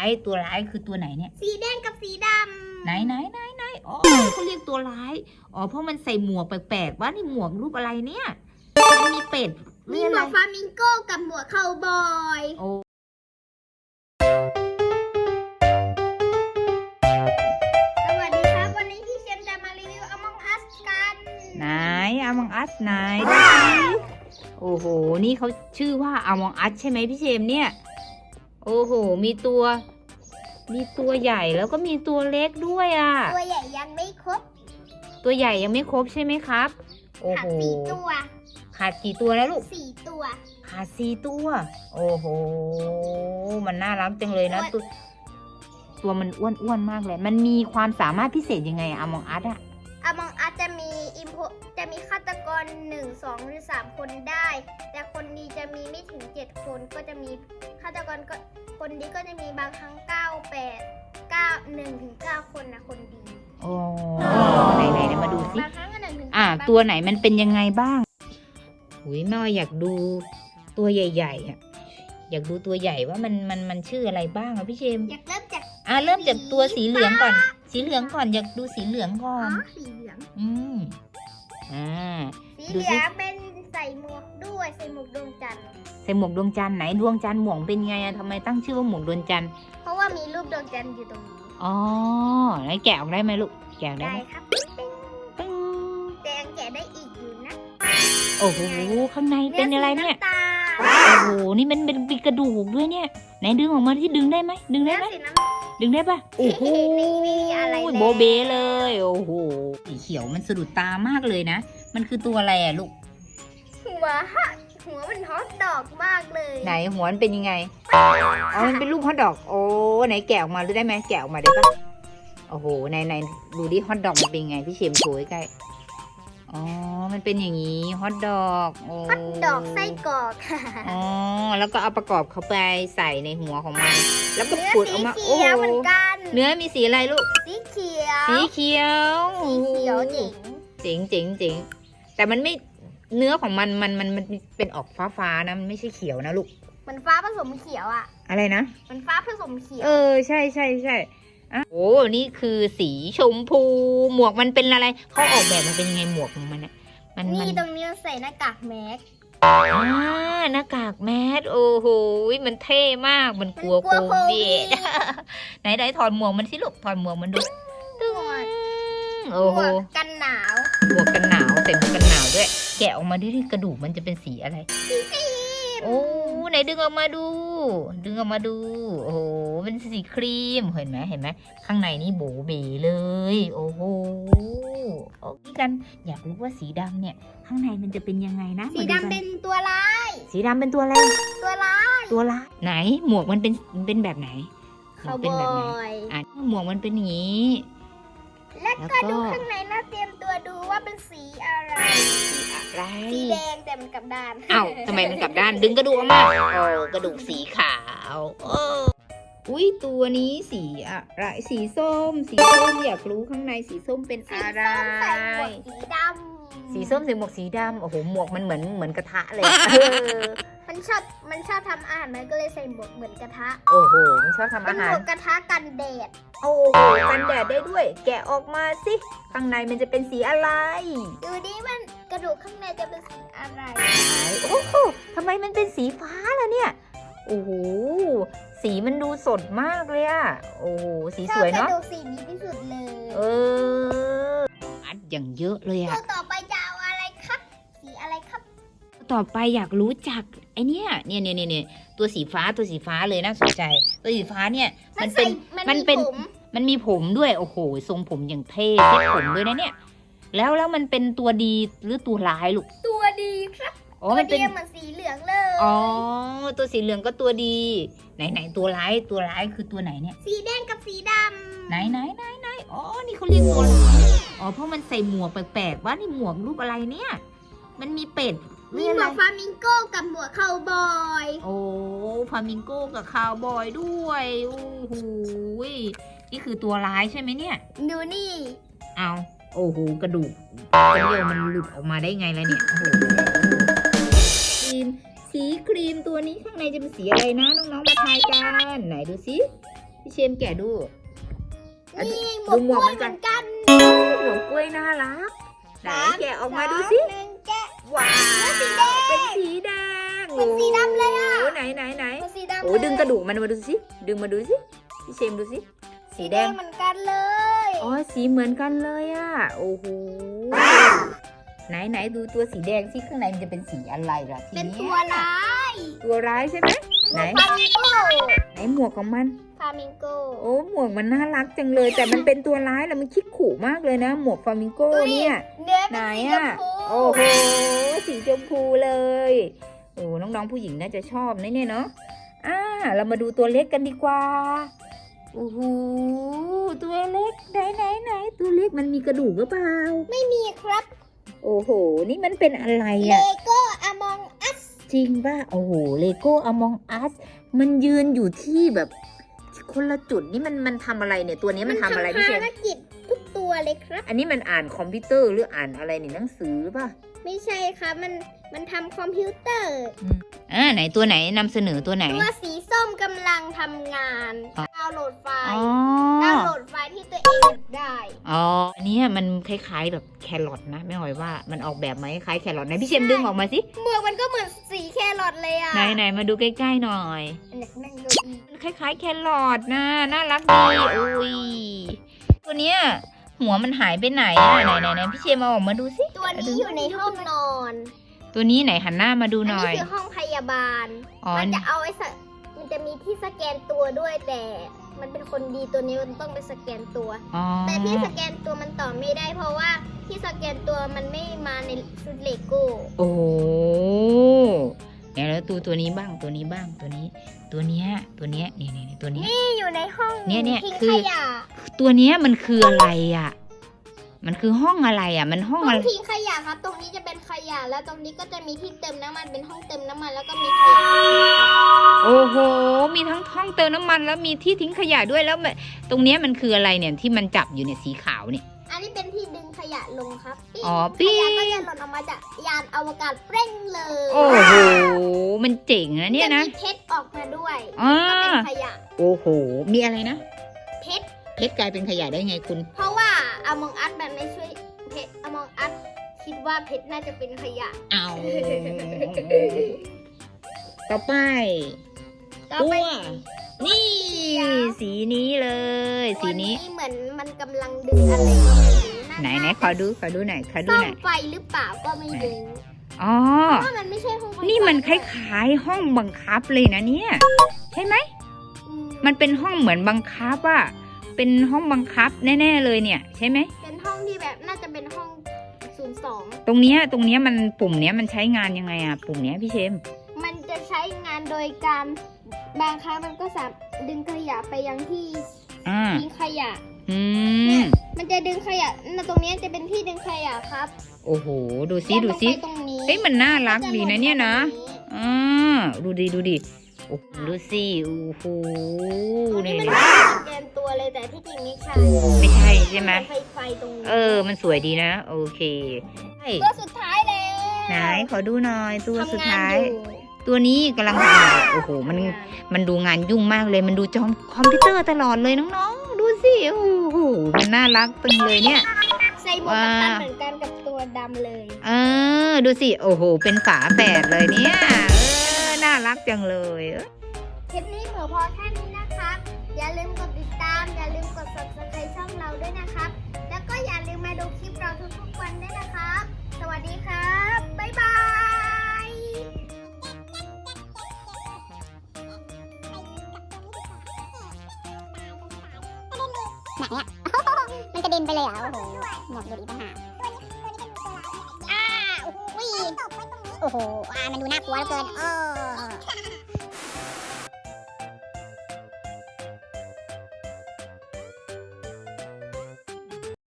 ร้ายตัวร้ายคือตัวไหนเนี่ยสีแดงกับสีดำไหนไหนไหนไหนอ๋อเขาเรียกตัวร้ายอ๋อเพราะมันใส่หมวกแปลกๆว่านี่หมวกรูปอะไรเนี่ยมันมีเป็ดมีเรียกหมอะไรวกฟลามิงโก้กับหมวกคาวบอยโอ้สวัสดีครับวันนี้พี่เชมจะมารีวิว Among Us กันไหนอามองอัสไหนดูสิโอ้โห นี่เขาชื่อว่าอามองอัสใช่ไหมพี่เชมเนี่ย โอ้โห มีตัว มีตัวใหญ่แล้วก็มีตัวเล็กด้วยอะ ตัวใหญ่ยังไม่ครบตัวใหญ่ยังไม่ครบใช่ไหมครับ โอ้ขาโหดสี่ตัวขาดกี่ตัวแล้วลูก สี่ตัวขาดสี่ตัว โอ้โห มันน่ารักจังเลยนะอ้วนตัวตัวมันอ้วนๆมากเลย มันมีความสามารถพิเศษยังไงอะมองอัสอะ ฆาตกร1 2หรือ3คนได้ แต่คนดีจะมีไม่ถึง7คนก็จะมีฆาตกรก็คนดีก็จะมีบางครั้ง9 8 9 1ถึง9คนนะคนดีโอ้ไหนไหนไหนมาดูสิบางครั้งก็หนึ่งถึงอ่าบางตัวไหนมันเป็นยังไงบ้างหุยแม่ว่าอยากดูตัวใหญ่ๆอะอยากดูตัวใหญ่ว่ามันมันมันชื่ออะไรบ้างอะพี่เชมอยากเริ่มจากอ่าเริ่มจากตัวสีเหลืองก่อน สีเหลืองก่อนอยากดูสีเหลืองก่ออ๋อน สีเหลือง อืม อ่า สีดูเหสิลืองเป็นใส่หมวกด้วยใส่หมวกดวงจันทร์ ใส่หมวกดวงจันทร์ไหนดวงจันทร์หมวกเป็นไงอะทำไมตั้งชื่อว่าหมวกดวงจันทร์ เพราะว่ามีรูปดวงจันทร์อยู่ตรงนี้ อ๋อไหนแกะออกได้ไหมลูก แกะออกได้ได้ไหมครับตึ้งแต่ยังแกะได้อีกอยู่นะโอ้โห ข้างในเป็นอะไรเนี่ยตาลโอ้โห นี่มันเป็นปีกระดูกด้วยเนี่ย ไหนดึงออกมาที่ดึงได้ไหม ดึงได้เนื้อไหมสีน้ดึงได้ปะโอ้โหนี่ไม่มีอะไรแล้ว โบเบเลย โอ้โหสีเขียวมันสะดุดตามากเลยนะ มันคือตัวอะไรอะลูกำหัวฮะหัวมันฮอตดอกมากเลยไหนหัวมันเป็นยังไง อ๋อ มันเป็นรูปฮอทดอก โอ้ ไหนแกะออกมาดูได้ไหมแกะออกมาได้ปะโอ้โห ไหนไหนดูดิฮอทดอกมันเป็นยังไง พี่เชมโชว์ใกล้ๆอ๋อ มันเป็นอย่างนี้ฮอทดอก โอ้ฮอตดอกไส้กรอกอ๋อ แล้วก็เอาประกอบเข้าไปใส่ในหัวของมัน แล้วก็เนื้อขุดอสีอกมาเขีโอ้โหยวเหมือนกัน เนื้อมีสีอะไรลูก สีเขี ยวสีเขียวสีเขียวเจ๋งเจ๋งเจ๋งเจ๋งแต่มันไม่เนื้อของมันมันมันมันเป็นออกฟ้าฟ้าๆนะมันไม่ใช่เขียวนะลูกเหมือนฟ้าผสมเขียวอะ อะไรนะเหมันฟ้าผสมเขียว เออใช่ใช่ใช่อะโอ้นี่คือสีชมพู หมวกมันเป็นอะไรเขาออกแบบมันเป็นยังไงหมวกของมันอะมันมันนี่ตรงนี้มันใส่หน้ากากแมสอ่าหน้ากากแมสโอ้โหมันเท่มากมันกลัวมันกลัวโคโควิวิดดไหนไหนถอดหมวกมันสิลูกถอดหมวกมันดูหมวก โอ้โหหมวกกันหนาวหมวกกันหนาวใส่หมวกกันหนาวด้วย แกะออกมาดิดิกระดูกมันจะเป็นสีอะไร โอ้ไหนดึงออกมาดู ดึงออกมาดู โอ้โหเป็นสีครีมเห็นไหมเห็นไหมข้างในนี่โบเบเลย โอ้โหโอ้ยกันอยากรู้ว่าสีดำเนี่ย ข้างในมันจะเป็นยังไงนะสีมากัดำเป็นตัวร้าย สีดำเป็นตัวอะไรตัวร้ายตัวละไหนหมวกมันเป็นมันเป็นแบบไหนหมคาววกเป็นบแบบไหนอยอะหมวกมันเป็นอย่างนี้ แล้วแล้วก็ก็ดูข้างในนะเตรียมตัวดูว่าเป็นสีอะไร อะไรสีแดงแต่มันกลับด้าน เอ้าทำไมมันกลับด้าน ดึงกระดูกออกมาโอ้กระดูกสีขาวโอ้อุ้ยตัวนี้สีอะไร สีส้ม สีส้มอยากรู้ข้างในสีส้มเป็นสีอะไรส้มใส่หมวกสีดำ สีส้มใส่หมวกสีดำโอ้โห หมวกมันเหมือนเหมือนกระทะเลยเออมันชอบมันชอบทำอาหารมันก็เลยใส่หมวกเหมือนกระทะ โอ้โห มันชอบทำเป็นอาหหามรวกกระทะกันแดด โอ้โหกันแดดได้ด้วย แกะออกมาสิ ข้างในมันจะเป็นสีอะไร ดูดิมันกระดูกข้างในจะเป็นสีอะไร โอ้โหทำไมมันเป็นสีฟ้าล่ะเนี่ย โอ้โห สีมันดูสดมากเลยอะโอ้โห สีสวยชอบกเนาะระดูกสีนี้ที่สุดเลย เออ อัดอย่างเยอะเลยตัวอะต่อไปจะเอาอะไรครับ สีอะไรครับ ต่อไปอยากรู้จักไอ เนี้ยเนี่ยเนี่ยเนี่ยเนี่ยตัวสีฟ้าตัวสีฟ้าเลยน่าสนใจ ตัวสีฟ้าเนี่ยมันเป็นใส่มันเป็นผมมันมีผมด้วยโอ้โหทรงผมอย่างเท่เซ็ตผมด้วยนะเนี่ย แล้วแล้วมันเป็นตัวดีหรือตัวร้ายลูกตัวดีครับอ๋อตัวมันเป็เดีนยวเหมือนสีเหลืองเลยอ๋อตัวสีเหลืองก็ตัวดี ไหนไหนตัวร้ายตัวร้ายคือตัวไหนเนี่ย สีแดงกับสีดำไหนไหนไหนไหนอ๋อนี่เขาเรียกตัวอะไรอ๋อเพราะมันใส่หมวกแปลกๆว่านี่หมวกรูปอะไรเนี่ย มันมีเป็ด มีเรียกหมอะไรวกฟลามิงโก้กับหมวกคาวบอย โอ้ฟลามิงโก้กับคาวบอยด้วยโอ้โหยนี่คือตัวร้ายใช่ไหมเนี่ย ดูนี่ เอาโอ้โหกระดูกกระเดียวมันหลุดออกมาได้ไงล่ะเนี่ยโอ้โหครีมสีครีมตัวนี้ข้างในจะเป็นสีอะไรนะน้องๆมาทายกันไหนดูสิพี่เชมแกะดูอันนี้นี่หมดูวกหมกวกล้วยเหมือนเหกัมืนอนกันหัวกล้วยน่ารักไหนสามแกะออกมาสดูสิหนึ่งแกะ ว้าวสีแดงเป็นสีแดงเป็นสีดำเลยอะโไหนไหนไหนเป็นสีดำโอ้เลยดึงกระดูกมันมาดูสิ ดึงมาดูสิ พี่เชมดูสิ สีแดงเหมือนกันเลย อ๋อ สีเหมือนกันเลยอะโอ้โห ไหนไหนดูตัวสีแดงสิข้างในมันจะเป็นสีอะไรล่ะทีเป็นเนี้ตัวยร้าย ตัวร้ายใช่ไหมไหนฟามิงโกไหนหมวกของมันฟามิงโก โอ้หมวกมันน่ารักจังเลย แต่มันเป็นตัวร้ายแล้วมันคิดขู่มากเลยนะ หมวกฟลามิงโก้เนี่ยเนื้อไหนเป็นสีชอะมพู โอ้โห สีชมพูเลย โอ้น้องๆผู้หญิงน่าจะชอบนะเนี่ยเนาะ อ่า เรามาดูตัวเล็กกันดีกว่าโอ้โหตัวเล็กไหนไหนไหนตัวเล็กมันมีกระดูกหรือเปล่า ไม่มีครับ โอ้โห นี่มันเป็นอะไรเลอะโก้อมองอัสจริงป่ะ โอ้โห เลโก้อมองอัสมันยืนอยู่ที่แบบคนละจุดนี่มันมันทำอะไรเนี่ย ตัวนี้มันทำอะไรพี่เชภานรกิจทุก ตัวเลยครับ อันนี้มันอ่านคอมพิวเตอร์หรืออ่านอะไรเนี่ยหนังสือป่ะไม่ใช่ครับมันมันทำคอมพิวเตอร์ อ่าไหนตัวไหนนำเสนอตัวไหน ตัวสีส้มกำลังทำงานอ๋อ ดาวน์โหลดไฟอ๋ล์อดาวน์โหลดไฟล์ที่ตัวเองอยากได้ อ๋อ อันเนี้ยมันคล้ายๆแบบแครอทนะไม่หอยว่ามันออกแบบมาคล้ายๆแครอทไหนพี่เชมดึงออกมาสิหมวกมันก็เหมือนสีแครอทเลยอะไหนไหนมาดูใกล้ๆหน่อยอันนี้นั่งเก้าอี้มันคล้ายๆแครอทนะน่ารักดีอุ้ยตัวเนี้ย หัวมันหายไปไหนอะไหนไหนไหนพี่เชมเอาออกมาดูสิตัวนี้อยู่ในห้องนอนตัวนี้ไหนหันหน้ามาดูอันหน่นี้อยคือห้องพยาบาลอ๋อมันจะเอาไว้สะมันจะมีที่สแกนตัวด้วยแต่มันเป็นคนดีตัวนี้มันต้องไปสแกนตัวอ๋อแต่ที่สแกนตัวมันต่อไม่ได้ เพราะว่าที่สแกนตัวมันไม่มาในชุดเลโก้โอ้โห เนี่ยแล้วตัวตัวนี้บ้างตัวนี้บ้างตัวนี้ ตัวเนี้ยตัวเนี้ยนี่นี่นี่ตัวเนี้ยนี่อยู่ในห้องเนี่ยเนี่ยทิ้งคือขยะตัวเนี้ยมันคืออะไรอะ มันคือห้องอะไรอะ มันห้องห้ออะงไรทิ้งขยะครับ ตรงนี้จะเป็นขยะแล้วตรงนี้ก็จะมีที่เติมน้ำมันเป็นห้องเติมน้ำมันแล้วก็มีขยะโอ้โห มีทั้งห้องเติมน้ำมันแล้วมีที่ทิ้งขยะด้วยแล้วมันตรงเนี้ยมันคืออะไรเนี่ยที่มันจับอยู่เนี่ยสีขาวเนี่ย ยะลงครับปิ้งอ๋อขปิ้งยะก็จะหล่นออกมาจากยานอวกาศเปร่งเลยโอ้โห มันเจ๋งนะเนี่ยนะ จมีเพชรออกมาด้วยอ่า ก็เป็นขยะโอ้โห มีอะไรนะ เพชร เพชรกลายเป็นขยะได้ไงคุณ เพราะว่าอมองอัดแบบไม่ช่วยเพชรอมองอัดคิดว่าเพชรน่าจะเป็นขยะ เอาต่อไป ต่อตัว ไปนี่ สีนี้เลย สีนี้ตัวเหมือนมันกำลังดึงอะไรก็ไม่รู้า ไหนไหนขอดูขอดูหน่อยขอดูซ่อหมน่อยไฟหรือเปล่าก็ไม่รู้อ๋อ เพราะว่ามันไม่ใช่ห้องไฟนี่มันคฟ้าล้ายๆห้องบังคับเลยนะเนี่ย ใช่ไหม อืมมันเป็นห้องเหมือนบังคับอะเป็นห้องบังคับแน่ ๆ เลยเนี่ย ใช่ไหม เป็นห้องที่แบบน่าจะเป็นห้องศูนย์สอง ตรงเนี้ยตรงเนี้ยมันปุ่มเนี้ยมันใช้งานยังไงอะปุ่มเนี้ยพี่เชม มันจะใช้งานโดยการบางครั้งมันก็สามดึงขยะไปยังที่อ่า ทิ้งขยะ อืม มันจะดึงขยะน่ะตรงนี้จะเป็นที่ดึงขยะครับโอ้โห ดูซิยัดูลงซิไปตรงนี้เฮ้ยมันน่ารักจดีนะเนี่ยนะอ่าดูดิดูดิโอ้โหดูสิโอ้โหตรงนี้นี่มันเป็นสแกนตัวเลยแต่ที่จริงไม่ใช่ไม่ใช่ใช่ไหม ไฟไฟตรงนี้เออ มันสวยดีนะ โอเคใช่ตัวสุดท้ายแล้วไหนขอดูหน่อยตัวสุดทำงนท้ายอยู่ตัวนี้กำลังทำอะไรโอ้โห มันทำงามันดูงานยุ่งมากเลย มันดูจอมคอมพิวเตอร์ตลอดเลยน้องๆ ดูสิ โอ้โห มันน่ารักตึงเลยเนี่ย ใส่หมวกกันน็อกว้าเหมือนกันกับตัวดำเลย เออ ดูสิ โอ้โห เป็นฝาแฝดเลยเนี่ย เออ น่ารักจังเลยเออคลิปนี้เหมือพอแค่นี้นะครับ อย่าลืมกดติดตาม อย่าลืมกด subscribe ช่องเราด้วยนะครับ แล้วก็อย่าลืมมาดูคลิปเราทุกๆวันด้วยนะครับ สวัสดีครับ บ๊ายบายไหนอะ มันกระเด็นไปเลยอะโอ้โหหมวกดูดีต่างหากอ่าโอ้โหโอ้โหอ่ามันดูน่ากลัวเหลือเกินเออ